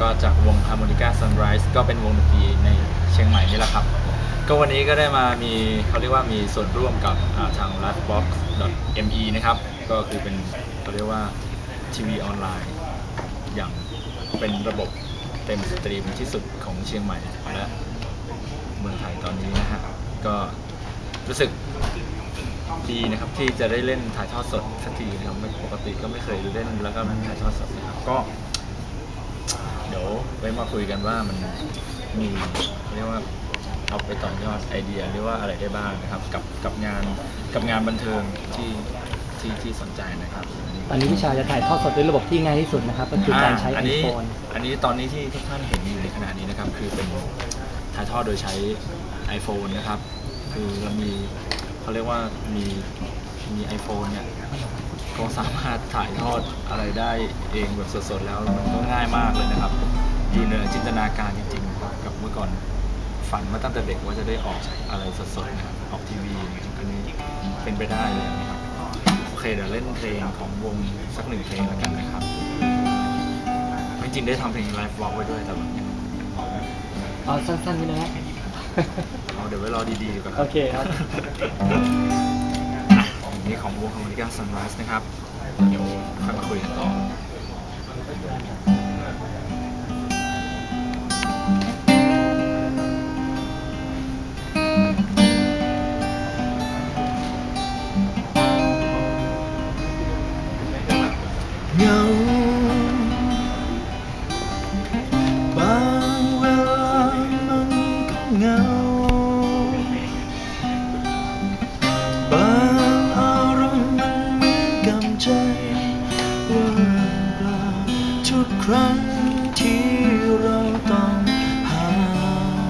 ก็จากวง Harmonica Sunrise ก็เป็นวงดนตรีในเชียงใหม่นี่แหละครับ ก็วันนี้ก็ได้มามีเขาเรียกว่ามีส่วนร่วมกับทาง lastbox.me นะครับ ก็คือเป็นเขาเรียกว่าทีวีออนไลน์ อย่างเป็นระบบเต็มสตรีมที่สุดของเชียงใหม่และเมืองไทยตอนนี้นะฮะก็รู้สึกดีนะครับที่จะได้เล่นถ่ายทอดสดสักทีนะครับไม่ปกติก็ไม่เคยเล่นแล้วก็มันถ่ายทอดสดนะครับก็ เดี๋ยวไว้มาคุยกันว่ามันมีเรียกว่าเอาไปต่อยอดไอเดียหรือว่าอะไรได้บ้างนะครับ กับกับงานกับงานบันเทิงที่ที่ที่สนใจนะครับตอนนี้พี่ชายจะถ่ายทอดสดด้วยระบบที่ง่ายที่สุดนะครับ ก็คือการใช้อันนี้ iPhone อันนี้ตอนนี้ที่ทุกท่านเห็นอยู่ในขณะนี้นะครับ คือเป็นถ่ายทอดโดยใช้ iPhone นะครับ คือเรามีเขาเรียกว่ามีมี iPhone เนี่ย ก็สามารถถ่ายทอดอะไรได้เองแบบสดๆแล้วมันก็ง่ายมากเลยนะครับ อยู่เหนือจินตนาการจริงๆครับกับเมื่อก่อนฝันมาตั้งแต่เด็กว่าจะได้ออกอะไรสดๆนะครับออกทีวีอันนี้เป็นไปได้เลยนะครับโอเคเดี๋ยวเล่นเพลงของวงสักหนึ่งเพลงแล้วกันนะครับจริงๆได้ทำเพลงไลฟ์วอล์กไว้ด้วยแต่ว่ายังเอาสั้นๆนี่นะฮะเอาเดี๋ยวไว้รอดีๆดีกว่าโอเคครับอั นี้ของวง Harmonica Sunrise นะครับ เดี๋ยวค่อยมาคุยกันต่อเงา ทุกครั้งที่เราต้องห่าง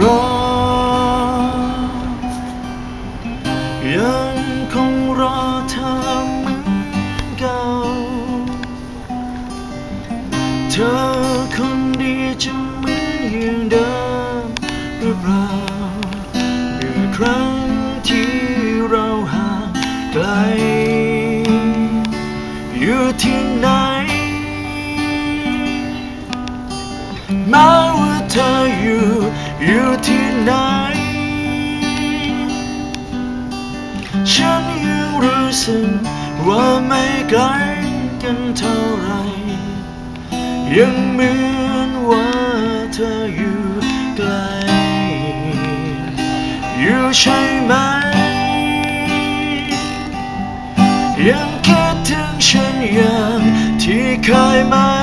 รอยังคงรอเธอเหมือนเก่า เธอคนดีจะเหมือนอย่างเดิม ธออยู่ อยู่ที่ไหน ฉันยังรู้สึกว่าไม่ไกลกันเท่าไร ยังเหมือนว่าเธออยู่ไกล อยู่ใช่ไหม ยังคิดถึงฉันอย่างที่เคยมยั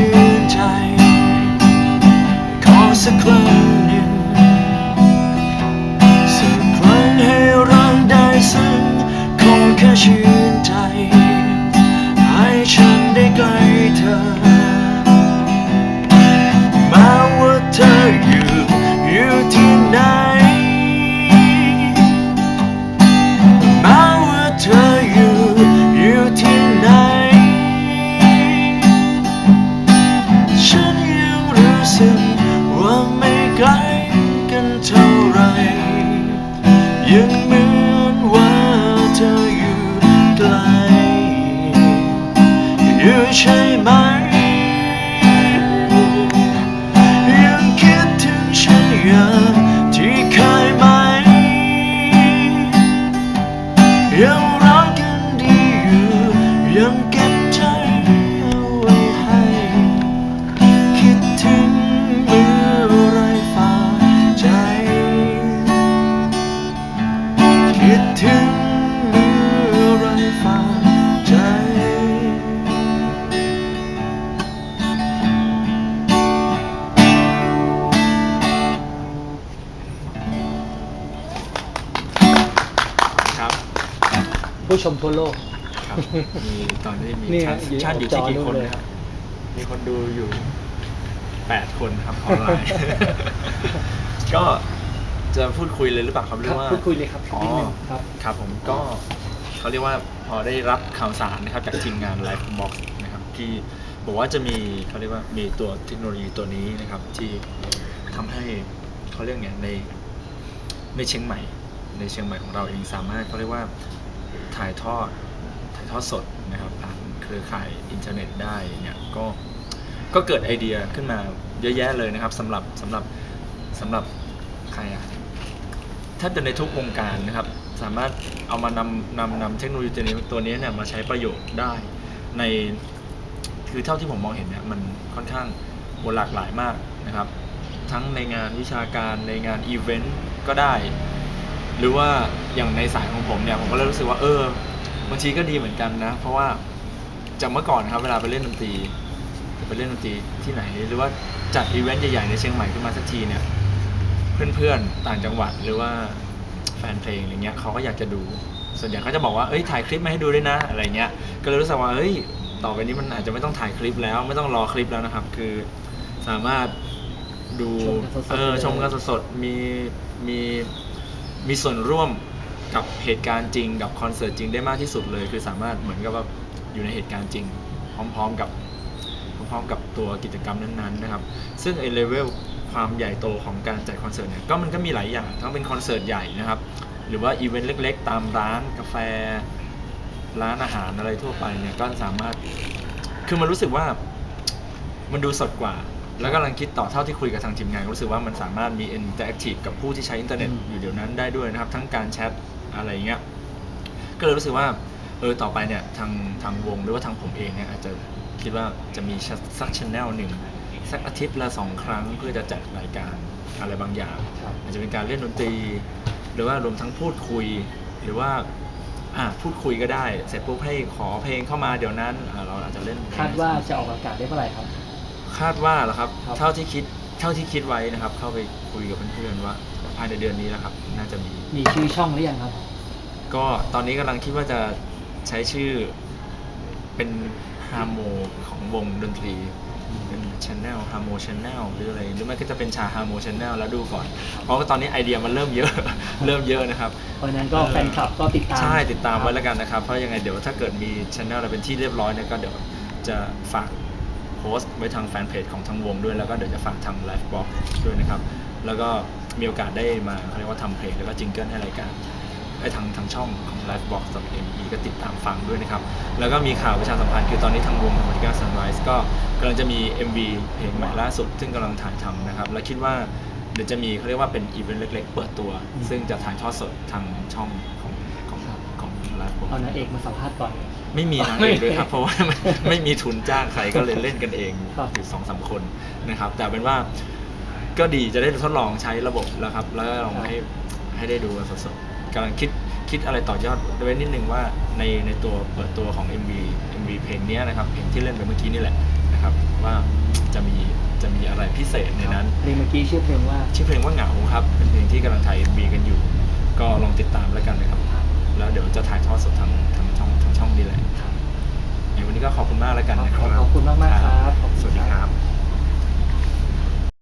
ม ผู้ชมทั่วโลก ครับมีตอนนี้มีนี่ชาฮะติอยู่ชาติอยู่จที่อกี่นู่นคนเลย นะครับ มีคนดูอยู่แปดคนครับออนไลน์ ก็จะพูดคุยเลยหรือเปล่าครับหรืครัอบว่า พูดคุยเลยครับอ๋อ นิดหนึ่งครับ ครับผมก็เขาเรียกว่าพอได้รับข่าวสารนะครับจากทีมงาน Life Box นะครับที่บอกว่าจะมีเขาเรียกว่ามีตัวเทคโนโลยีตัวนี้นะครับ ที่ทำให้เขาเรียกไงในในเชียงใหม่ ในเชียงใหม่ของเราเองสามารถเขาเรียกว่า ถ่ายทอดถ่ายทอดสดนะครับผ่านเครือข่ายอินเทอร์เน็ตได้เนี่ยก็ก็เกิดไอเดียขึ้นมาเยอะแยะเลยนะครับสำหรับสำหรับสำหรับใครอะถ้าจะในทุกวงการนะครับ สามารถเอามานำนำนำเทคโนโลยีตัวนี้ตัวนี้เนี่ยมาใช้ประโยชน์ได้ในคือเท่าที่ผมมองเห็นเนี่ยมันค่อนข้างโหหลากหลายมากนะครับ ทั้งในงานวิชาการในงานอีเวนต์ก็ได้ หรือว่าอย่างในสายของผมเนี่ยผมก็เลยรู้สึกว่าเออบางทีก็ดีเหมือนกันนะ เพราะว่าจากเมื่อก่อนนะครับเวลาไปเล่นดนตรีจะไปเล่นดนตรีที่ไหน หรือว่าจัดอีเวนต์ใหญ่ๆในเชียงใหม่ขึ้นมาสักทีเนี่ยเพื่อนๆต่างจังหวัดหรือว่าแฟนเพลงอะไรเงี้ยเขาก็อยากจะดู ส่วนใหญ่เขาจะบอกว่าเอ้ยถ่ายคลิปมาให้ดูด้วยนะอะไรเงี้ยก็เลยรู้สึกว่าเฮ้ยต่อไปนี้มันอาจจะไม่ต้องถ่ายคลิปแล้ว ไม่ต้องรอคลิปแล้วนะครับ คือสามารถดูชมกันสดๆเออเลยชมกันสดๆมีมี มีส่วนร่วมกับเหตุการณ์จริง กับคอนเสิร์ตจริงได้มากที่สุดเลย คือสามารถเหมือนกับว่าอยู่ในเหตุการณ์จริง พร้อมๆกับพร้อมๆกับตัวกิจกรรมนั้นๆนะครับ ซึ่งไอเลเวลความใหญ่โตของการจัดคอนเสิร์ตเนี่ยก็มันก็มีหลายอย่าง ทั้งเป็นคอนเสิร์ตใหญ่นะครับ หรือว่าอีเวนต์เล็กๆ ตามร้านกาแฟ ร้านอาหารอะไรทั่วไปเนี่ยก็สามารถ คือมันรู้สึกว่ามันดูสดกว่า แล้วก็กำลังคิดต่อเท่าที่คุยกับทางทีมงานก็รู้สึกว่ามันสามารถมีอินเตอร์แอคทีฟกับผู้ที่ใช้อินเทอร์เน็ตอืมอยู่เดี๋ยวนั้นได้ด้วยนะครับ ทั้งการแชทอะไรอย่างเงี้ยก็เลยรู้สึกว่าเออต่อไปเนี่ยทางทางวงหรือว่าทางผมเองเนี่ยอาจจะคิดว่าจะมีสักชแนลหนึ่งสักอาทิตย์ละสองครั้งเพื่อจะจัดรายการอะไรบางอย่างครับอาจจะเป็นการเล่นดนตรี หรือว่ารวมทั้งพูดคุย หรือว่าอ่าพูดคุยก็ได้ เสร็จปุ๊บให้ขอเพลงเข้ามาเดี๋ยวนั้นอ่าเราอาจจะเล่นเพลงคาดว่าจะออกอากาศได้เมื่อไหร่ครับ คาดว่าเหรอครับ ครับ เท่าที่คิดเท่าที่คิดไว้นะครับ เข้าไปคุยกับเพื่อนๆว่าภายในเดือนนี้แหละครับ น่าจะมี มีชื่อช่องหรือยังครับ ก็ตอนนี้กำลังคิดว่าจะใช้ชื่อเป็นฮาร์โมของวงดนตรี เป็นช n แนลฮาร์โมช n แนลหรืออะไรหรือไม่ก็จะเป็นชาฮาร์โมช n แนลแล้วดูก่อน เพราะว่าตอนนี้ไอเดียมันเริ่มเยอะ เริ่มเยอะนะครับ เพราะฉะนั้นก็แฟนคลับก็ติดตามใช่ติดตามไว้แล้วกันนะครับ เพราะยังไงเดี๋ยวถ้าเกิดมีช anel อะไรเป็นที่เรียบร้อยเนี่ยก็เดี๋ยวจะฝาก โพสต์ไว้ทางแฟนเพจของทางวงด้วยแล้วก็เดี๋ยวจะฝากทางไลฟ์บล็อกด้วยนะครับ แล้วก็มีโอกาสได้มาเขาเรียกว่าทำเพลงแล้วก็จิงเกิลให้รายการไอ้ทางทางช่องของ Livebox ME ก็ติดตามฟังด้วยนะครับ แล้วก็มีข่าวประชาสัมพันธ์คือตอนนี้ทางวง t h e m a t i c a Sunrise ก็กำลังจะมี MV เพลงใหม่ล่าสุด ซึ่งกำลังถ่ายทำนะครับ และคิดว่าเดี๋ยวจะมีเขาเรียกว่าเป็นอีเวนต์เล็ก ๆ เปิดตัวอืมซึ่งจะถ่ายทอดสดทางช่องของของของ Livebox เอานางเอกมาสัมภาษณ์ก่อน ไม่มีนางเอกด้วยครับ เพราะว่าไม่ไม่มีทุนจ้างใครก็เลยเล่นกันเองครับอยู่สองสามคนนะครับ แต่เป็นว่าก็ดีจะได้ทดลองใช้ระบบแล้วครับ แล้วก็ลองให้ให้ได้ดูกันสดๆกำลังคิดคิดอะไรต่อยอดไว้นิดนึงว่าในในตัวเปิดตัวของ MV MV เพลงเนี้ยนะครับเพลงที่เล่นไปเมื่อกี้นี่แหละนะครับว่าจะมีจะมีอะไรพิเศษในนั้นเพลงเมื่อกี้ชื่อเพลงว่าชื่อเพลงว่าเหงาครับเป็นเพลงที่กำลังถ่าย MV กันอยู่ ก็ลองติดตามแล้วกันนะครับ แล้วเดี๋ยวจะถ่ายทอดสดทางทางช่อง ช่องดีแลนครับวันนี้ก็ขอบคุณมากแล้วกันนะครับ ขอบคุณมากมากครับสวัสดีครับ